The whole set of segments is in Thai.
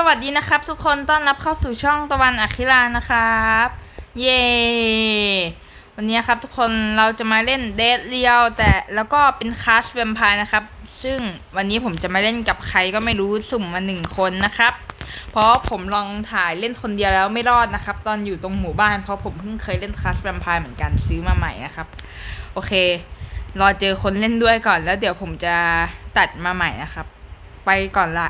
สวัสดีนะครับ ทุกคนต้อนรับเข้าสู่ช่องตะวันอัคคิรานะครับ เย้วันนี้ครับทุกคนเราจะมาเล่นเดทเรียวแต่แล้วก็เป็นคลาสแวมไพร์นะครับ ซึ่งวันนี้ผมจะมาเล่นกับใครก็ไม่รู้สุ่มมาหนึ่งคนนะครับ เพราะผมลองถ่ายเล่นคนเดียวแล้วไม่รอดนะครับ ตอนอยู่ตรงหมู่บ้านเพราะผมเพิ่งเคยเล่นคลาสแวมไพร์เหมือนกันซื้อมาใหม่นะครับ โอเค รอเจอคนเล่นด้วยก่อนแล้วเดี๋ยวผมจะตัดมาใหม่นะครับ ไปก่อนละ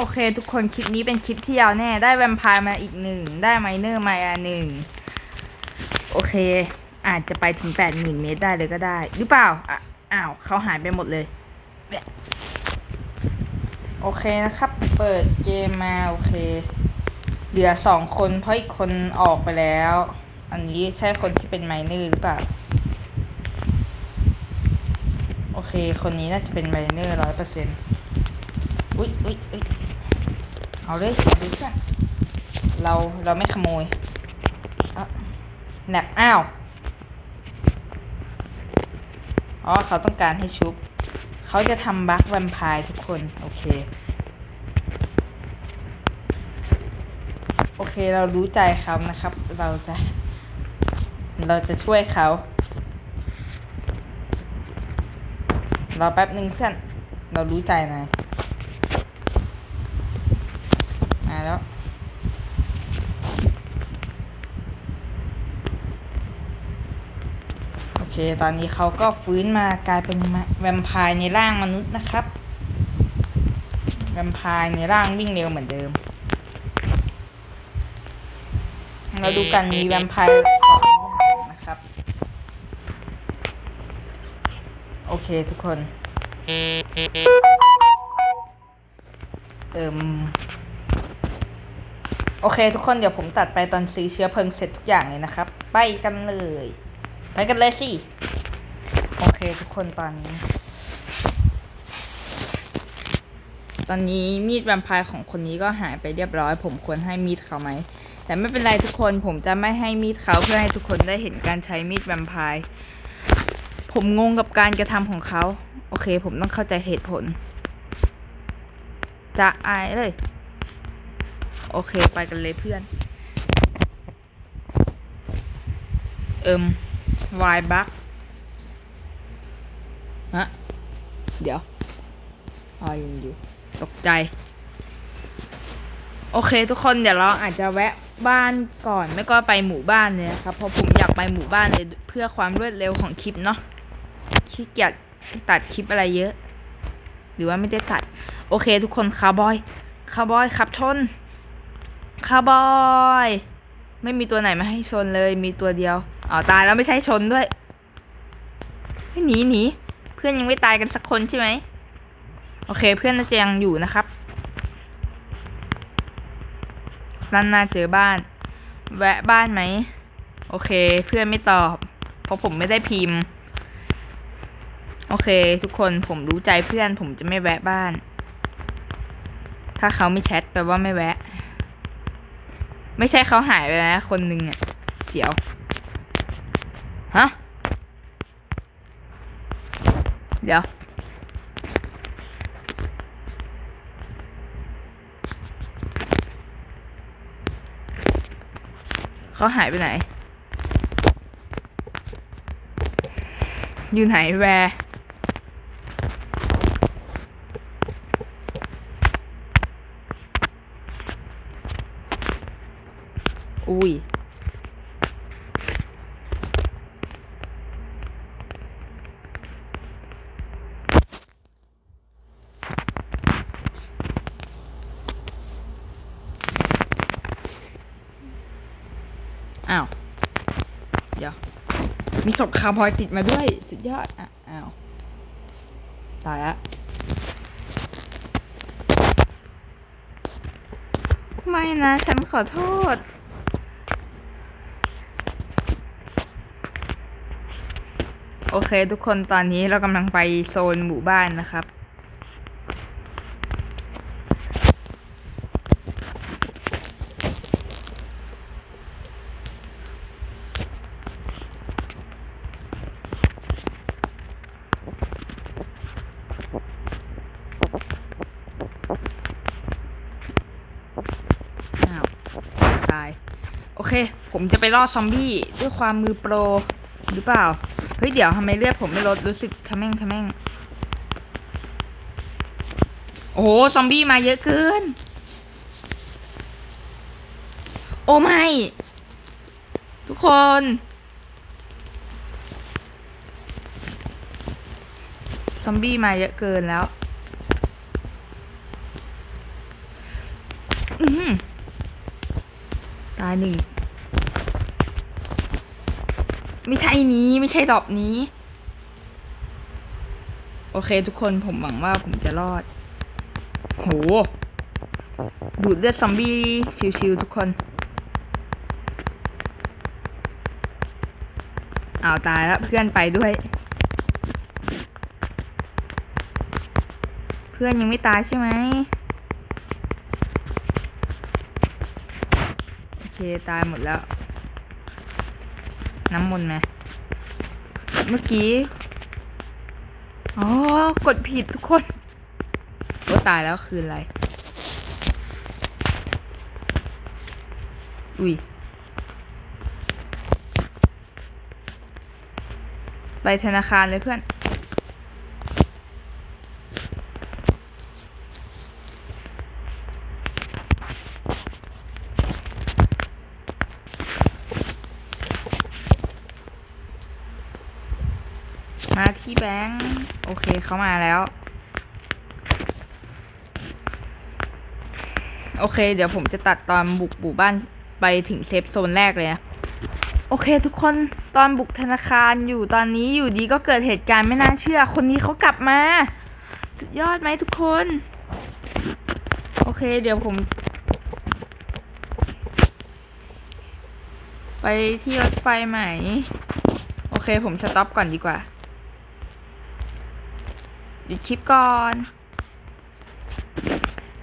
โอเค ทุกคนคลิปนี้เป็นคลิปที่ยาวแน่ ได้แวมไพร์มาอีกหนึ่ง ได้ไมเนอร์มาอันหนึ่ง โอเค อาจจะไปถึงแปดหมื่นเมตรได้เลยก็ได้ หรือเปล่าอะอ้าวเขาหายไปหมดเลย โอเคนะครับ เปิดเกมมา โอเค เหลือสองคนเพราะอีกคนออกไปแล้ว อันนี้ใช่คนที่เป็นไมเนอร์หรือเปล่า โอเค คนนี้น่าจะเป็นไมเนอร์ร้อยเปอร์เซ็นต์อุ๊ยอุ๊ยอุ๊ย เอาเลยเอาเลยเพื่อนเราเราไม่ขโมยอะแหนบอ้าว อ๋อ เขาต้องการให้ชุบ เขาจะทำบัคแวมไพร์ทุกคน โอเค โอเคเรารู้ใจเขานะครับ เราจะ เราจะช่วยเขารอแป๊บหนึ่งเพื่อน เรารู้ใจนาย มาแล้ว โอเค ตอนนี้เขาก็ฟื้นมากลายเป็นแวมไพร์ในร่างมนุษย์นะครับ แวมไพร์ในร่างวิ่งเร็วเหมือนเดิม เราดูกันมีแวมไพร์สองอย่างนะครับ โอเคทุกคน เอิมโอเคทุกคนเดี๋ยวผมตัดไปตอนซื้อเชื้อเพลิงเสร็จทุกอย่างเลยนะครับ ไปกันเลย ไปกันเลยสิ โอเคทุกคนตอนนี้ ตอนนี้มีดแวมไพร์ของคนนี้ก็หายไปเรียบร้อย ผมควรให้มีดเขาไหม แต่ไม่เป็นไรทุกคน ผมจะไม่ให้มีดเขาเพื่อให้ทุกคนได้เห็นการใช้มีดแวมไพร์ ผมงงกับการกระทำของเขา โอเค ผมต้องเข้าใจเหตุผล จะอายเลย โอเค ไปกันเลยเพื่อน เอิม วายบักฮะ เดี๋ยวอ๋อยังอยู่ ตกใจ โอเคทุกคนเดี๋ยวเราอาจจะแวะบ้านก่อน ไม่ก็ไปหมู่บ้านเลยนะครับ เพราะผมอยากไปหมู่บ้านเลยเพื่อความรวดเร็วของคลิปเนาะขี้เกียจตัดคลิปอะไรเยอะ หรือว่าไม่ได้ตัด โอเคทุกคนคาร์บอยคาร์บอยขับชนคาร์บอย ไม่มีตัวไหนมาให้ชนเลยมีตัวเดียว อ๋อตายแล้วไม่ใช่ชนด้วยหนีหนีเพื่อนยังไม่ตายกันสักคนใช่ไหมโอเค เพื่อนน่าจะยังอยู่นะครับนั่นน่าเจอบ้าน แวะบ้านไหมโอเค เพื่อนไม่ตอบ เพราะผมไม่ได้พิมพ์ โอเค ทุกคนผมรู้ใจเพื่อนผมจะไม่แวะบ้าน ถ้าเขาไม่แชทแปลว่าไม่แวะ ไม่ใช่เขาหายไปแล้วนะคนหนึ่งอะเสียว ฮะ เดี๋ยว เขาหายไปไหน อยู่ไหนแวร์อุ้ย อ้าว เดี๋ยว มีศพคาร์บอยติดมาด้วย สุดยอดอะอ้าวตายละไม่นะ ฉันขอโทษ โอเค ทุกคนตอนนี้เรากำลังไปโซนหมู่บ้านนะครับ เค ผม จะไปล่อซอมบี้ด้วยความมือโปรหรือเปล่า เฮ้ยเดี๋ยวทำไมเลือดผมไม่ลดรู้สึกทะแม่งทะแม่ง โอ้โหซอมบี้มาเยอะเกิน โอ้ไม่ ทุกคน ซอมบี้มาเยอะเกินแล้ว อือหือตายหนึ่ง ไม่ใช่นี้ไม่ใช่ดอกนี้ โอเคทุกคนผมหวังว่าผมจะรอดโหดูดเลือดซอมบี้ชิวๆทุกคนเอาตายแล้วเพื่อนไปด้วย เพื่อนยังไม่ตายใช่ไหมโอเคตายหมดแล้ว น้ำมนต์ไหมเมื่อกี้ อ๋อ กดผิดทุกคนโอ้ตายแล้วคืนอะไร อุ้ย ไปธนาคารเลยเพื่อน กี่แบงค์โอเคเขามาแล้ว โอเค เดี๋ยวผมจะตัดตอนบุกหมู่บ้านไปถึงเซฟโซนแรกเลยนะโอเค ทุกคนตอนบุกธนาคารอยู่ตอนนี้อยู่ดีก็เกิดเหตุการณ์ไม่น่าเชื่อ คนนี้เขากลับมา สุดยอดไหมทุกคน โอเค เดี๋ยวผม ไปที่รถไฟใหม่โอเค ผมสต็อปก่อนดีกว่า หยุดคลิปก่อน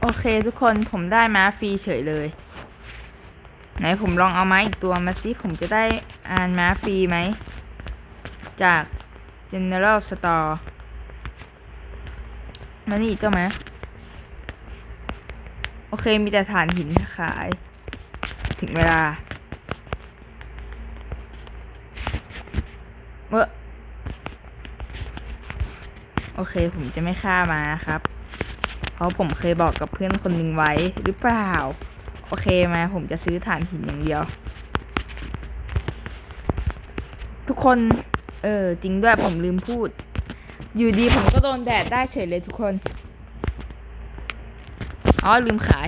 โอเคทุกคนผมได้มาฟรีเฉยเลย ไหนผมลองเอาม้าอีกตัวมาสิผมจะได้อ่านมาฟรีไหม จาก General Store มานี่เจ้าม้าโอเคมีแต่ฐานหินขาย ถึงเวลาเมื่อ โอเค ผมจะไม่ฆ่ามานะครับ เพราะผมเคยบอกกับเพื่อนคนหนึ่งไว้หรือเปล่า โอเคมาผมจะซื้อถ่านหินอย่างเดียว ทุกคน เออจริงด้วยผมลืมพูด อยู่ดีผมก็โดนแดดได้เฉยเลยทุกคน อ๋อลืมขาย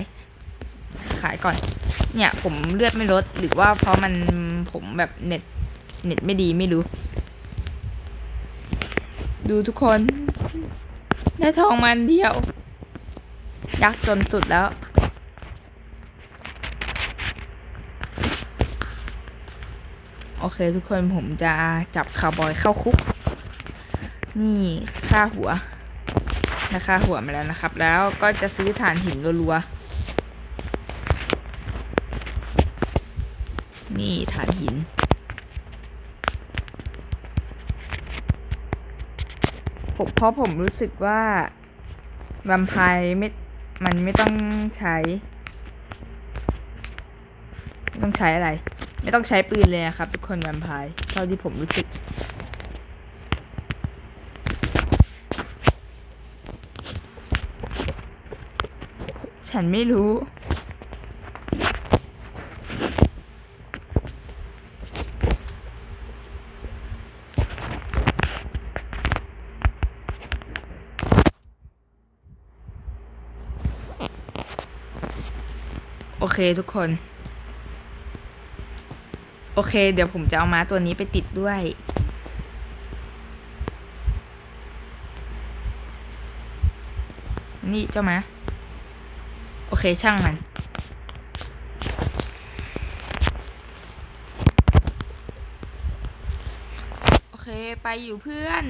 ขายก่อน เนี่ยผมเลือดไม่ลดหรือว่าเพราะมันผมแบบเน็ตเน็ตไม่ดีไม่รู้ ดูทุกคน ได้ทองมันเดียว ยักษ์จนสุดแล้ว โอเคทุกคนผมจะจับคาวบอยเข้าคุก นี่ค่าหัวนะค่าหัวมาแล้วนะครับ แล้วก็จะซื้อฐานหินรัวๆ นี่ฐานหิน ผม เพราะผมรู้สึกว่าแวมไพร์ไม่มันไม่ต้องใช้ไม่ต้องใช้อะไร ไม่ต้องใช้ปืนเลยนะครับ ทุกคนแวมไพร์เท่าที่ผมรู้สึก ฉันไม่รู้ โอเคทุกคน โอเค เดี๋ยวผมจะเอาม้าตัวนี้ไปติดด้วย นี่เจ้าม้า โอเคช่างมัน โอเคไปอยู่เพื่อน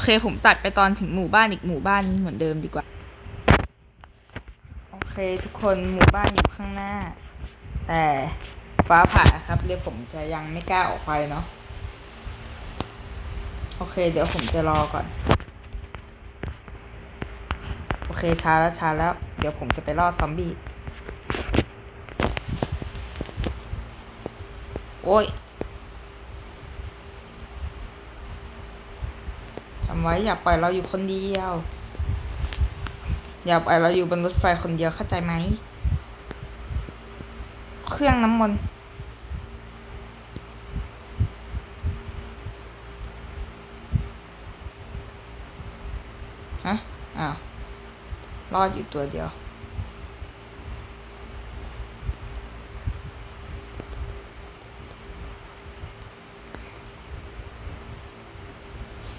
อเคผมตัดไปตอนถึงหมู่บ้านอีกหมู่บ้านเหมือนเดิมดีกว่า โอเคทุกคนหมู่บ้านอยู่ข้างหน้า แต่ฟ้าผ่าครับเดี๋ยวผมจะยังไม่กล้าออกไปเนาะโอเค เดี๋ยวผมจะรอก่อน โอเคช้าแล้วช้าแล้ว เดี๋ยวผมจะไปรอดซอมบี้ โอ้ยจำ ไว้อย่าปล่อยเราอยู่คนเดียว อย่าปล่อยเราอยู่บนรถไฟคนเดียวเข้าใจไหม เครื่องน้ำมนต์ฮะอ้าวรอดอยู่ตัวเดียว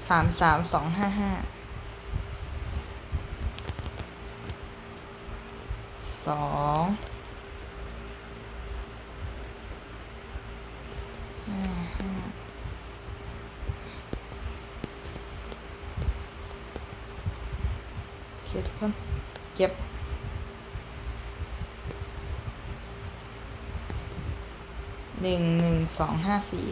สามสามสองห้าห้าสองห้าห้าโอเคทุกคนเก็บหนึ่งหนึ่งสองห้าสี่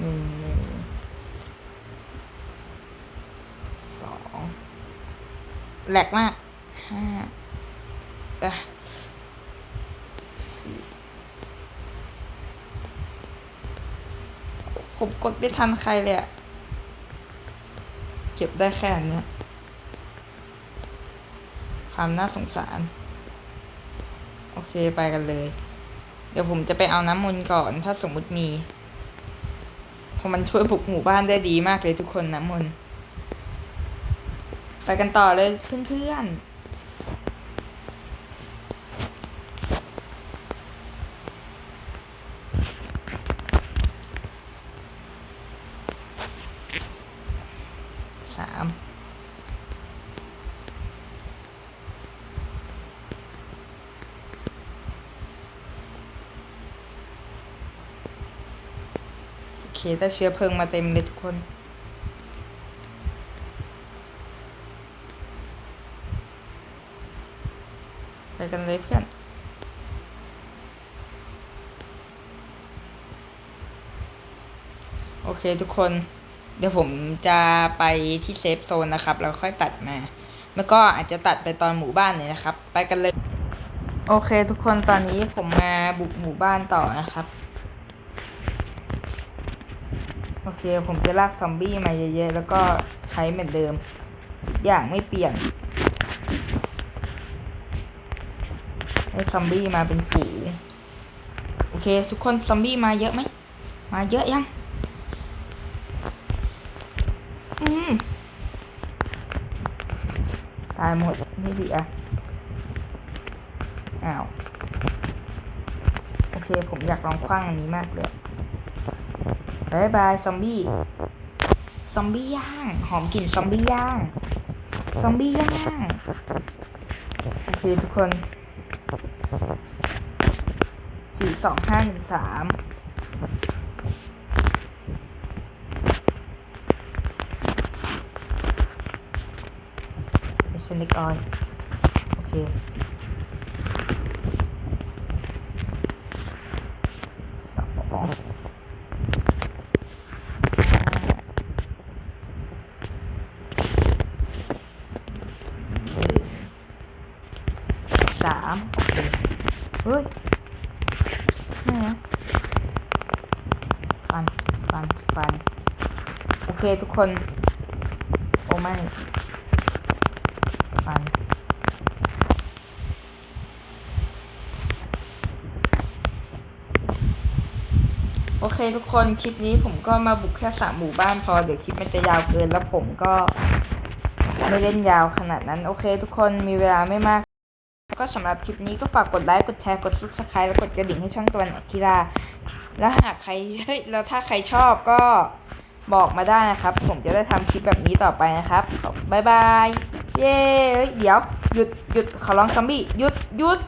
หนึ่งหนึ่งสองแห ลกมากห้าอะสี่ผมกดไม่ทันใครเลยอะเก็บได้แค่นเนี้ยความน่าสงสาร โอเคไปกันเลย เดี๋ยวผมจะไปเอาน้ำมนต์ก่อน ถ้าสมมุติมีเพราะมันช่วยปลุกหมู่บ้านได้ดีมากเลยทุกคนนะมนต์ ไปกันต่อเลยเพื่อนๆสามโอเคได้เชื้อเพลิงมาเต็มเลยทุกคน ไปกันเลยเพื่อน โอเคทุกคน เดี๋ยวผมจะไปที่เซฟโซนนะครับ แล้วค่อยตัดมาแล้วก็อาจจะตัดไปตอนหมู่บ้านเลยนะครับ ไปกันเลย โอเคทุกคนตอนนี้ผมมาบุกหมู่บ้านต่อนะครับ โอเคผมจะลากซอมบี้มาเยอะๆ แล้วก็ใช้เหมือนเดิม อย่างไม่เปลี่ยน ให้ซอมบี้มาเป็นฝูงโอเค ทุกคนซอมบี้มาเยอะไหมมาเยอะยัง อืมตายหมดนี่ดีอะอ้าวโอเค ผมอยากลองคว้างอันนี้มากเลยบายบายซอมบี้ซอมบี้ย่าง หอมกลิ่นซอมบี้ย่าง ซอมบี้ย่าง โอเค ทุกคน สี่สองห้าหนึ่งสามเชนิกออนโอเคสองสามโอเคเฮ้ย ไม่นะฟัน ฟัน ฟัน โอเคน โอ้ไม่ฟันโอเคทุกคนคลิปนี้ผมก็มาบุกแค่สามหมู่บ้านพอ เดี๋ยวคลิปมันจะยาวเกินแล้วผมก็ไม่เล่นยาวขนาดนั้น โอเค ทุกคนมีเวลาไม่มาก ก็สำหรับคลิปนี้ก็ฝากกดไลค์กดแชร์กด subscribe แล้วกดกระดิ่งให้ช่องตะวันออกกีฬาแล้วหากใครเฮ้ยแล้วถ้าใครชอบก็ บอกมาได้นะครับ ผมจะได้ทำคลิปแบบนี้ต่อไปนะครับขอบ๊ายบาย เย้เฮ้ยเดี๋ยว หยุดหยุดขอร้องซอมบี้หยุดหยุด